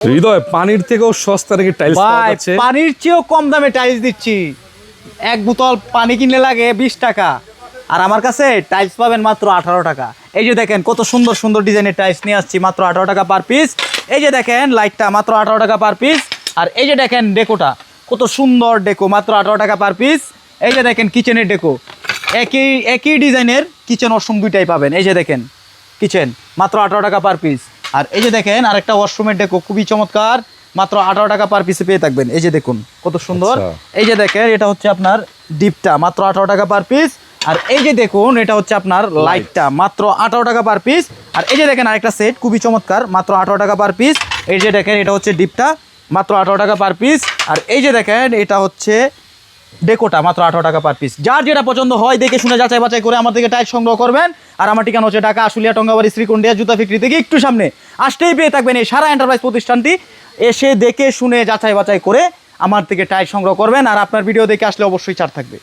হৃদয় পানির থেকেও সস্তা নাকি টাইলস ভাই পানির চেয়েও কম দামে টাইলস দিচ্ছি। এক বোতল পানি কিনলে লাগে বিশ টাকা। আর আমার কাছে টাইলস পাবেন মাত্র আঠারো টাকা। এই যে দেখেন কত সুন্দর সুন্দর ডিজাইনের টাইলস নিয়ে আসছি মাত্র আঠারো টাকা পার পিস এই যে দেখেন লাইটটা মাত্র আঠারো টাকা পার পিস আর এই যে দেখেন ডেকোটা কত সুন্দর ডেকো মাত্র আঠারো টাকা পার পিস এই যে দেখেন কিচেনের ডেকো। একই একই ডিজাইনের কিচেন ওয়াশরুম দুইটাই পাবেন। এই যে দেখেন কিচেন মাত্র আঠারো টাকা পার পিস আর এই যে দেখেন আরেকটা ওয়াশরুমের ডেকো খুবই চমৎকার। মাত্র আঠারো টাকা পার পিসে পেয়ে থাকবেন। এই যে দেখুন কত সুন্দর। আচ্ছা। এই যে দেখেন এটা হচ্ছে আপনার ডিপটা মাত্র আঠারো টাকা পার পিস আর এই যে দেখুন এটা হচ্ছে আপনার লাইটটা মাত্র আঠারো টাকা পার পিস আর এই যে দেখেন আরেকটা সেট খুবই চমৎকার মাত্র আঠারো টাকা পার পিস এই যে দেখেন এটা হচ্ছে ডিপটা মাত্র আঠারো টাকা পার পিস আর এই যে দেখেন এটা হচ্ছে ডেকোটা মাত্র আঠারো টাকা পার পিস যার যেটা পছন্দ হয় দেখে শুনে যাচাই বাছাই করে আমার থেকে টাইট সংগ্রহ করবেন। আর আমার ঠিকানা হচ্ছে ঢাকা আশুলিয়া টঙ্গাবাড়ি শ্রীকুণ্ডিয়া জুতা ফিক্রি থেকে একটু সামনে। আসতেই পেয়ে থাকবেন এই সারা এন্টারপ্রাইজ প্রতিষ্ঠানটি। এসে দেখে শুনে যাচাই বাছাই করে আমার থেকে টাইট সংগ্রহ করবেন। আর আপনার ভিডিও দেখে আসলে অবশ্যই ছাড় থাকবে।